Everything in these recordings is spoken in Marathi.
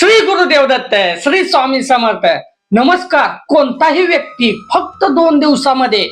श्री गुरुदेव दत्त श्री स्वामी समर्थ नमस्कार कोणताही व्यक्ती फक्त दोन दिवसामध्ये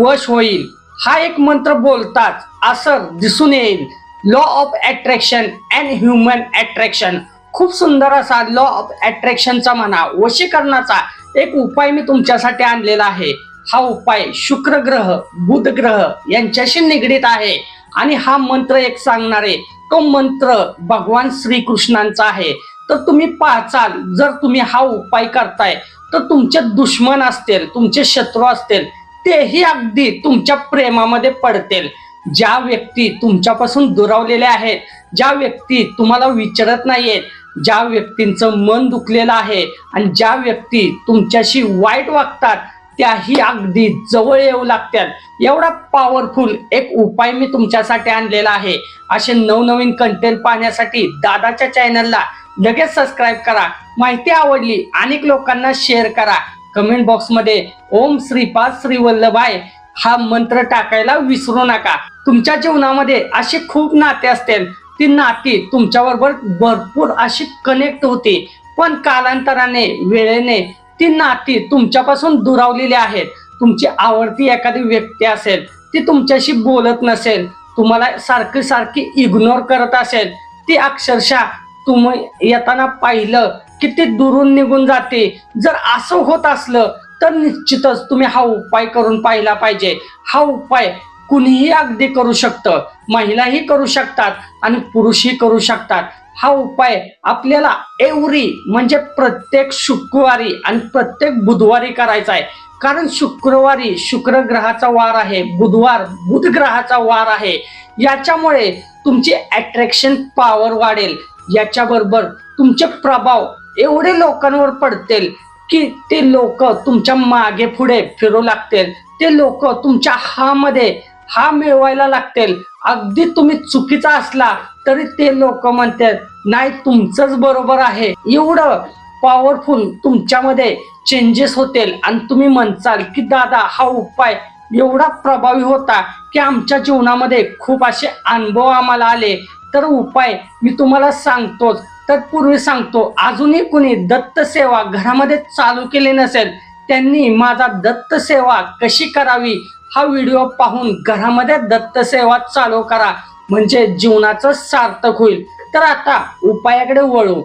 वश होईल. हा एक मंत्र बोलताच असर दिसून येईल. Law of attraction and human attraction खूप सुंदर असा लॉ ऑफ अट्रॅक्शनचा म्हणा वशीकरणाचा एक उपाय मी तुमच्यासाठी आणलेला आहे. हा उपाय शुक्र ग्रह बुध ग्रह यांच्याशी निगडीत आहे. आणि हा मंत्र एक सांगणारे तो मंत्र भगवान श्रीकृष्णांचा आहे. तर तुम्ही पाहचाल जर तुम्ही हा उपाय करताय तर तुमचे दुश्मन असतील तुमचे शत्रू असतील तेही अगदी तुमच्या प्रेमामध्ये पडतील. ज्या व्यक्ती तुमच्यापासून दुरावलेल्या आहेत ज्या व्यक्ती तुम्हाला विचारत नाहीयेत ज्या व्यक्तींचं मन दुखलेलं आहे आणि ज्या व्यक्ती तुमच्याशी वाईट वागतात त्याही अगदी जवळ येऊ लागतात एवढा पॉवरफुल एक उपाय मी तुमच्यासाठी आणलेला आहे. असे नवनवीन कंटेंट पाहण्यासाठी दादाच्या चॅनलला लगेच सबस्क्राईब करा. माहिती आवडली अनेक लोकांना शेअर करा. कमेंट बॉक्समध्ये ओम श्रीपाद श्री वल्लभाय हा मंत्र टाकायला विसरू नका. तुमच्या जीवनामध्ये अशी खूप नाते असतील. ती नाती तुमच्याबरोबर भरपूर अशी कनेक्ट होते पण कालांतराने वेळेने ती नाती तुमच्यापासून दुरावलेली आहेत. तुमची आवडती एखादी व्यक्ती असेल ती तुमच्याशी बोलत नसेल तुम्हाला सारखी सारखी इग्नोर करत असेल ती अक्षरशः तुम्ही येताना पाहिलं की ती दुरून निघून जाते. जर असं होत असलं तर निश्चितच तुम्ही हा उपाय करून पाहिला पाहिजे. हा उपाय कुणीही अगदी करू शकतं. महिलाही करू शकतात आणि पुरुषही करू शकतात. हा उपाय आपल्याला एवरी म्हणजे प्रत्येक शुक्रवारी आणि प्रत्येक बुधवारी करायचा आहे. कारण शुक्रवारी शुक्र ग्रहाचा वार आहे बुधवार बुध ग्रहाचा वार आहे. याच्यामुळे तुमची अट्रॅक्शन पॉवर वाढेल. याच्याबरोबर तुमचे प्रभाव एवढे लोकांवर पडतील की ते लोक तुमच्या मागे पुढे फिरू लागतील. ते लोक तुमच्या हामध्ये हा मिळवायला लागतील. अगदी तुम्ही चुकीचा असला तरी ते लोक म्हणतात नाही तुमचंच बरोबर आहे. एवढं पॉवरफुल तुमच्यामध्ये चेंजेस होतील आणि तुम्ही म्हणचाल की दादा हा उपाय एवढा प्रभावी होता की आमच्या जीवनामध्ये खूप असे अनुभव आम्हाला आले. तर उपाय मी तुम्हाला सांगतोच. तत्पूर्वी सांगतो अजूनही कुणी दत्त सेवा घरामध्ये चालू केली नसेल त्यांनी माझा दत्त सेवा कशी करावी? हा व्हिडिओ पाहून घरामध्ये दत्त सेवा चालू करा. म्हणजे जीवनाचं सार्थक होईल. तर आता उपायाकडे वळू.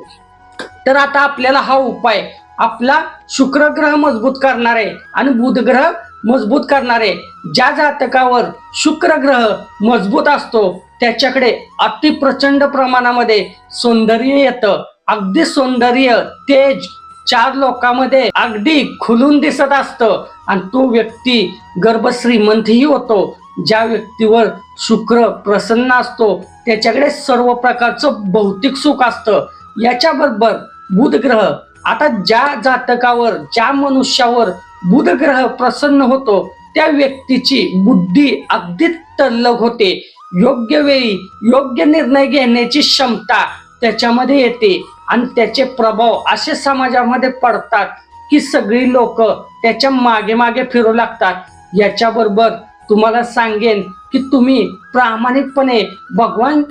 तर आता आपल्याला हा उपाय आपला शुक्र ग्रह मजबूत करणार आहे आणि बुध ग्रह मजबूत करणारे ज्या जातकावर शुक्र ग्रह मजबूत असतो त्याच्याकडे अति प्रचंड प्रमाणामध्ये सौंदर्य येतं. अगदी सौंदर्य तेज चार लोकांमध्ये अगदी खुलून दिसत असतं. आणि तो व्यक्ती गर्भश्रीमंतही होतो. ज्या व्यक्तीवर शुक्र प्रसन्न असतो त्याच्याकडे सर्व प्रकारचं भौतिक सुख असतं. याच्याबरोबर बुध ग्रह आता ज्या जातकावर ज्या मनुष्यावर बुध ग्रह प्रसन्न होतो त्या व्यक्तीची बुद्धी अगदी तल्लग होते. योग्य वेळी योग्य निर्णय घेण्याची क्षमता त्याच्यामध्ये येते. आणि त्याचे प्रभाव असे समाजामध्ये पडतात की सगळी लोक त्याच्यामागे मागे फिरू लागतात. याच्याबरोबर तुम्हाला सांगेन की तुम्ही प्रामाणिकपणे भगवान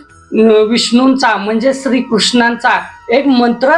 विष्णूंचा म्हणजे श्रीकृष्णांचा एक मंत्र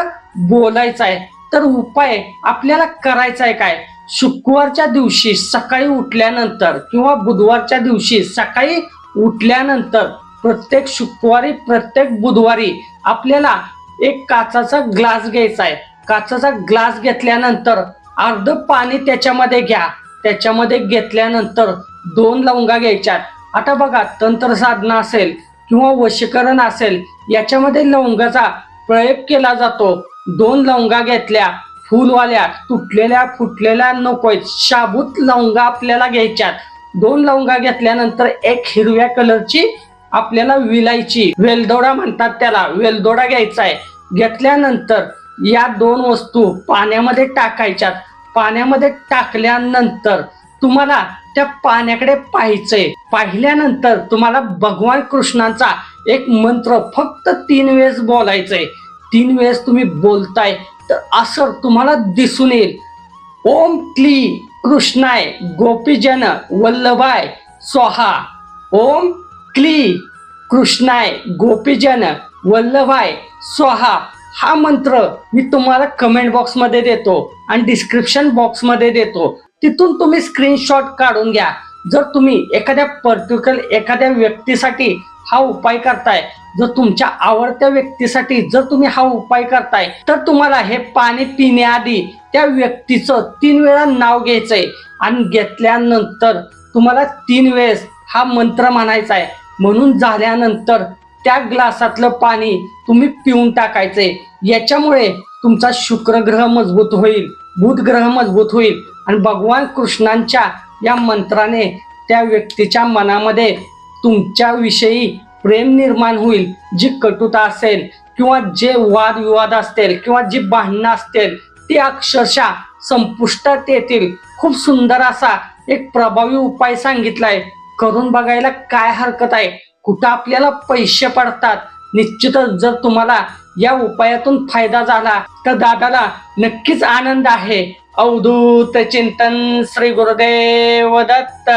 बोलायचा आहे तर उपाय आपल्याला करायचा आहे काय? शुक्रवारच्या दिवशी सकाळी उठल्यानंतर किंवा बुधवारच्या दिवशी सकाळी उठल्यानंतर प्रत्येक शुक्रवारी प्रत्येक बुधवारी आपल्याला एक काचाचा ग्लास घ्यायचा आहे. काचाचा ग्लास घेतल्यानंतर अर्ध पाणी त्याच्यामध्ये घ्या. त्याच्यामध्ये घेतल्यानंतर दोन लवंगा घ्यायच्यात आता बघा तंत्र साधना असेल किंवा वशीकरण असेल याच्यामध्ये लवंगाचा प्रयोग केला जातो. दोन लवंगा घेतल्या फुलवाल्या तुटलेल्या फुटलेल्या नकोय शाबूत लवंगा आपल्याला घ्यायच्यात दोन लवंगा घेतल्यानंतर एक हिरव्या कलरची आपल्याला विलायची. वेलदोडा म्हणतात त्याला. वेलदोडा घ्यायचा आहे. घेतल्यानंतर या दोन वस्तू पाण्यामध्ये टाकायच्यात. पाण्यामध्ये टाकल्यानंतर तुम्हाला त्या पाण्याकडे पाहायचंय. पाहिल्यानंतर तुम्हाला भगवान कृष्णांचा एक मंत्र फक्त तीन वेळेस बोलायचंय. तीन वेळेस तुम्ही बोलताय तर असं तुम्हाला दिसून येईल. ओम क्ली कृष्णाय गोपीजन वल्लभाय स्वाहा. ओम क्ली कृष्णाय गोपीजन वल्लभाय स्वाहा हा मंत्र मी तुम्हाला कमेंट बॉक्समध्ये देतो आणि डिस्क्रिप्शन बॉक्समध्ये देतो. तिथून तुम्ही स्क्रीनशॉट काढून घ्या. जर तुम्ही एखाद्या पर्टिक्युलर एखाद्या व्यक्तीसाठी हा उपाय करताय जर तुमच्या आवडत्या व्यक्तीसाठी जर तुम्ही हा उपाय करताय तर तुम्हाला हे पाणी पिण्याआधी त्या व्यक्तीचं तीन वेळा नाव घ्यायचंय आणि घेतल्यानंतर तुम्हाला तीन वेळेस हा मंत्र म्हणायचा आहे म्हणून झाल्यानंतर त्या ग्लासातलं पाणी तुम्ही पिऊन टाकायचंय याच्यामुळे तुमचा शुक्र ग्रह मजबूत होईल बुधग्रह मजबूत होईल. आणि भगवान कृष्णांच्या या मंत्राने त्या व्यक्तीच्या मनामध्ये तुमच्याविषयी प्रेम निर्माण होईल जी कटुता असेल किंवा जे वादविवाद असतील किंवा जी भांडणं असतील ती अक्षरशः संपुष्टात येतील. खूप सुंदर असा एक प्रभावी उपाय सांगितलाय. करून बघायला काय हरकत आहे? कुठं आपल्याला पैसे पडतात? निश्चितच जर तुम्हाला या उपायातून फायदा झाला तर दादाला नक्कीच आनंद आहे. अवधूत चिंतन श्री गुरुदेव दत्त.